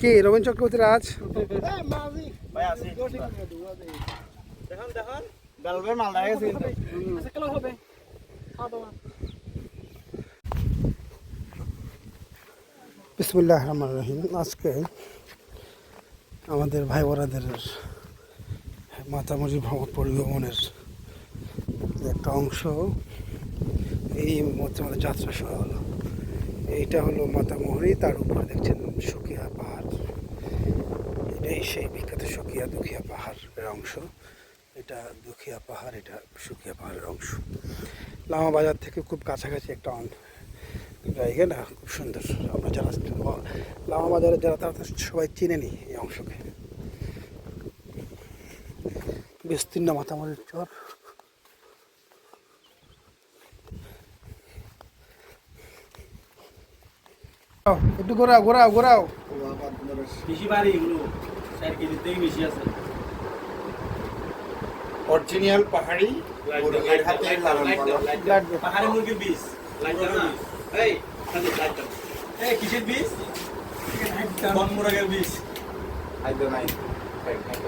কি, রবীন চক্রবর্তী রাজ বিসমুল্লাহ রহমান রহিম। আজকে আমাদের ভাই বোনাদের মাতামরি ভ্রমণ পরিভ্রমণের একটা অংশ এই মধ্যে আমাদের যাত্রা শুরু হলো। এইটা হলো মাতামহরি তার উপরে দেখছেন সুকিয়া পাহাড়। এটাই সেই বিখ্যাত সুকিয়া দুখিয়া পাহাড়ের অংশ। এটা দুখিয়া পাহাড়, এটা সুকিয়া পাহাড়ের অংশ। লামা বাজার থেকে খুব কাছাকাছি একটা জায়গা, না, খুব সুন্দর। আমরা যারা লামা বাজারে যারা, তারা তো সবাই চিনেনি এই অংশকে। বিস্তীর্ণ মাতামরির চর। আও, একটু ঘোরাও ঘোরাও ঘোরাও। বেশি বাড়ি এগুলো চার কেজির থেকে বেশি আছে। অরিজিনাল পাহাড়ি মুরগির হাতের লালন পালন। পাহাড়ি মুরগির বীজ এই সাথে এই কিসের বীজ? বন মুরগের বীজ। খাদ্য নাই খাদ্য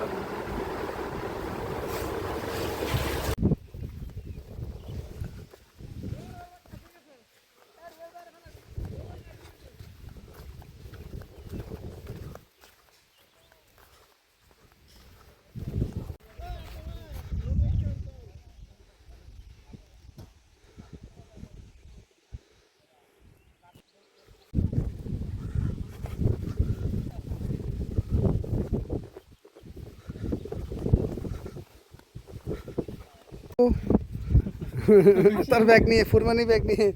তার ব্যাগ নিয়ে ফুরমানি ব্যাগ নিয়ে।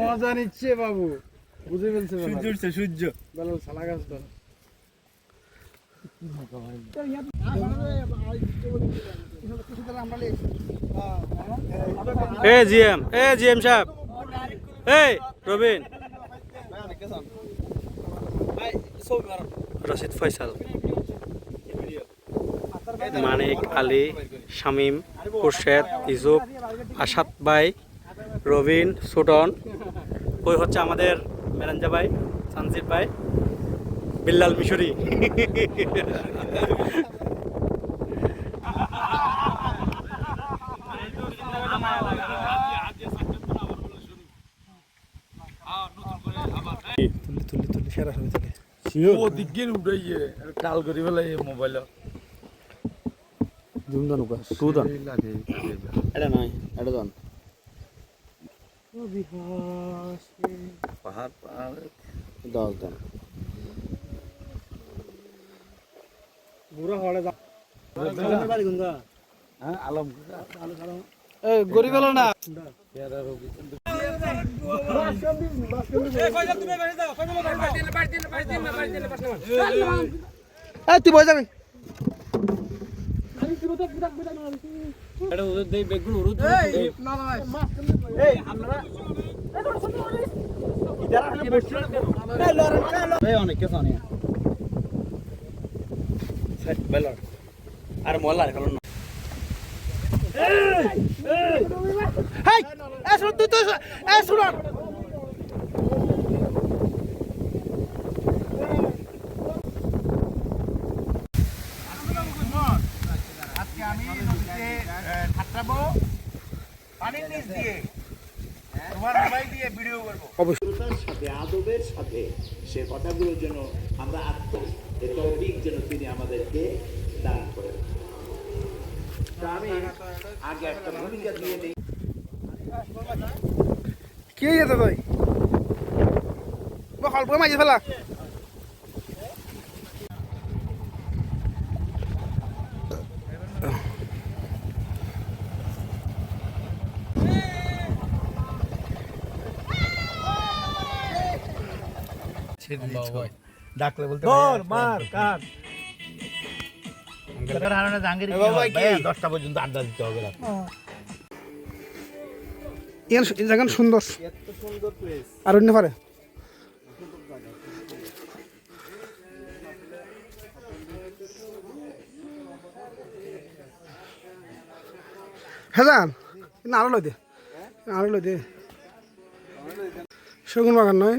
মজা নিচ্ছে বাবু। বুঝে ফেলছে সূর্য উঠছে সূর্য। বেলাল সালা গাছ তো এ জিএম। এ জিএম সাহেব। এই রবিন। রশিদ ফয়সাল। মানিক আলী শামীম খুরশেদ ইসুফ আসাদ ভাই রবিন সুটন। ওই হচ্ছে আমাদের মেরাঞ্জা ভাই সানজিদ ভাই বিল্লাল মিশরি। তুলি তুলি তুলি সেরা ছবি তুলি ও দিকে উঠাইয়ে কাল করি ফেলাই মোবাইল। জুমদান উপাস সুদান এটা নয় এটা দান পাহাড় পাহাড় দশ দান হ্যাঁ আলম গরিব হলো না তুই বয়ে যাবি এই অনেক কেস অনেক আর মোল্লা কারণ তুই তো এ আজকে আমি নদীতে ঠাট্টাবো পানির নিচ দিয়ে তোমার মোবাইল দিয়ে ভিডিও করব। সততার সাথে আদবের সাথে সে কথাগুলোর জন্য আমরা আত্ম তৌফিক যেন তিনি আমাদেরকে দান করেন। আমি আগে একটা ভূমিকা দিয়ে নিই কে যেতে তুই বকাল মাঝে ফেলা। ডাকলে বলতে বল মার কাট দশটা পর্যন্ত আড্ডা দিতে হবে জায়গা সুন্দর। আর অন্য পারে। আরও লই দে। আরও দে। শগুন বাগান নয়।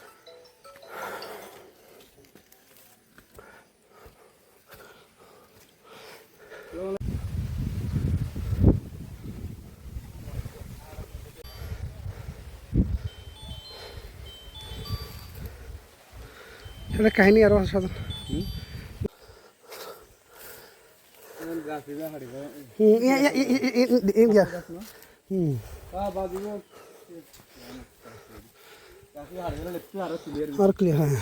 এটা কাহিনী আরও সাধারণ হুম? ইয়া ইয়া ইয়া ইয়া হুম আর ক্লিয়ার হ্যাঁ।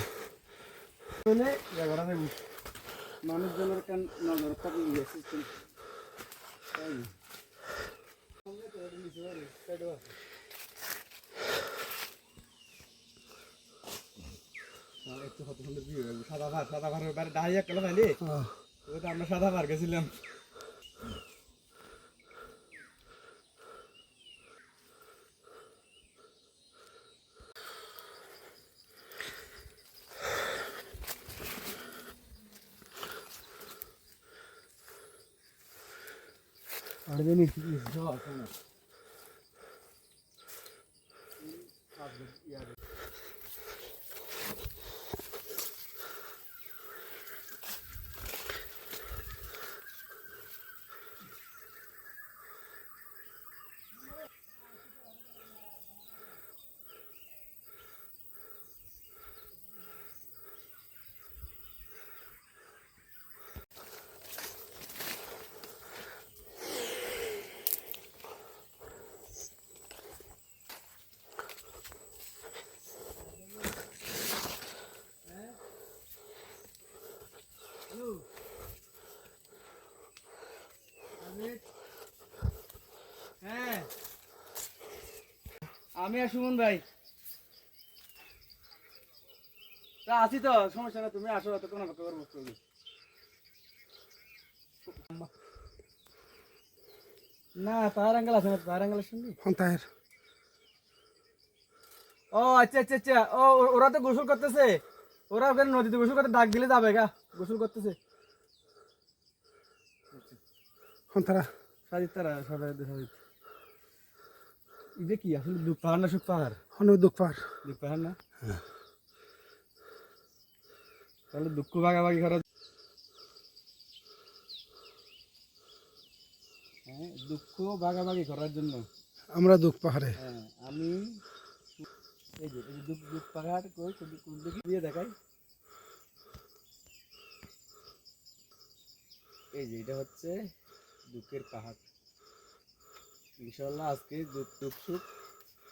মানুষজনের কেন নজর থাকে সিস্টেম সাদা ভার সাদা ভার ব্যাপারে ডাইয়া হ্যাঁ। ওটা আমরা সাদা ভার গেছিলাম। Erdem'in fitnesi de var. Abi, আমি আর সুমন ভাই। তা আছি তো সমস্যা না তুমি আসো তো কোনো ব্যাপার করব। না তার আঙ্গেল আছে না তার আঙ্গেল শুনবি তাহের ও আচ্ছা আচ্ছা আচ্ছা ও ওরা তো গোসল করতেছে। ওরা ওখানে নদীতে গোসল করতে ডাক দিলে যাবে গা গোসল করতেছে। হন তারা সাজিদ তারা সবাই সাজিদ এটা কি আসলে দুঃখ পাহাড় না সুখ পাহাড়? হন দুঃখ পার দুঃখ পাহাড় না? তাহলে দুঃখ ভাগাভাগি করা হ্যাঁ দুঃখ ভাগাভাগি করার জন্য। আমরা দুঃখ পাহাড়ে। হ্যাঁ আমি এই যে দুঃখ দুঃখ পাহাড় কই? কোন দিয়ে দেখাই। এই যে এটা হচ্ছে দুঃখের পাহাড়। ইনশাল্লাহ আজকে দুঃখ দুঃখ সুখ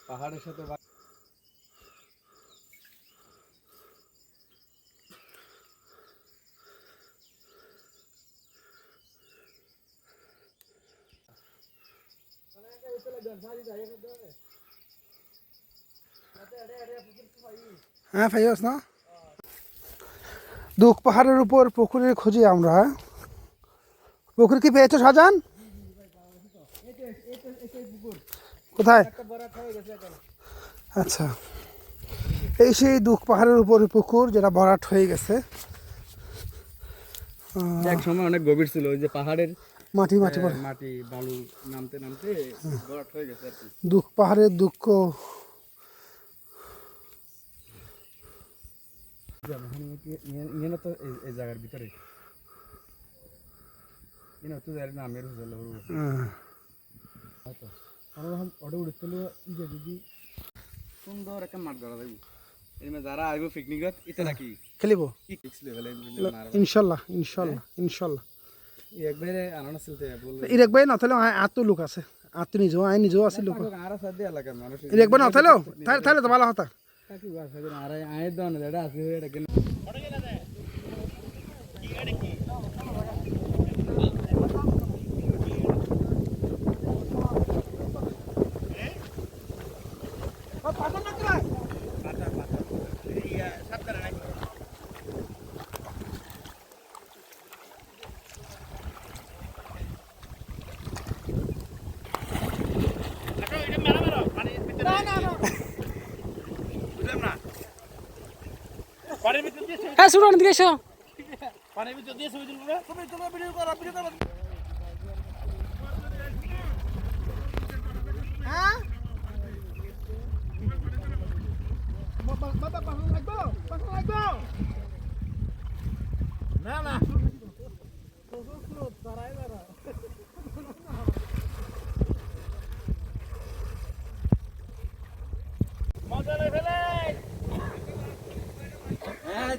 পাহাড়ের সাথে বা- হ্যাঁ ফাইয়াস না? দুঃখ পাহাড়ের উপর পুকুরের খুঁজি আমরা পুকুর কি পেয়েছ সাজান কোথায়? আচ্ছা। এই সেই দুঃখ পাহাড়ের উপরে পুকুর যেটা ভরাট হয়ে গেছে। এক সময় অনেক গভীর ছিল ওই যে পাহাড়ের মাটি মাটি মাটি বালু নামতে নামতে ভরাট হয়ে গেছে দুঃখ পাহাড়ের দুঃখ। ইয়ে তো এই- এই জায়গার ভিতরে। ইয়ে তো সুন্দর একটা মাঠ গড়া যাইব যারা আইব পিকনিকত এটা নাকি? খেলিব। কি ফিক্স লেভেল একবারে আনানা চলতে বললে। নথালেও আয় লোক আছে। আর তো নিজেও আয় নিজেও আছে লোক। আর সাথে এলাকার মানুষ। ইরেক ভাই নথালেও তাহলে তাহলে তো ভালো হতা। কাকি বাসা করে আর দাও এটা আছে এটা কেন? সুরান দিকে এসো। পানির ভিতর দিয়ে ছবি তুলবো না? তুমি তোমরা ভিডিও করো ভিডিও করো।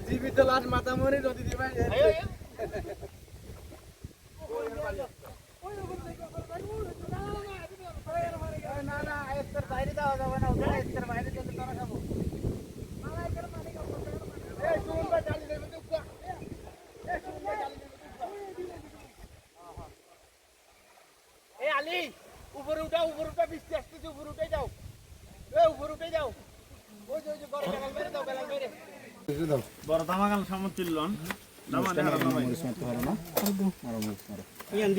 জীবিত লাশ মাথা মরে নদী দিবে আলি উপরে উঠাও উপরে উঠা বৃষ্টি আসতেছে উপরে উঠে যাও। এ উপরে উঠে যাও। ওই যে ওই যে বড় বেলাল মেরে দাও বেলাল মেরে। বড় দামাগাল সামন তুললন দামানে হারানো ভাই। ইয়ান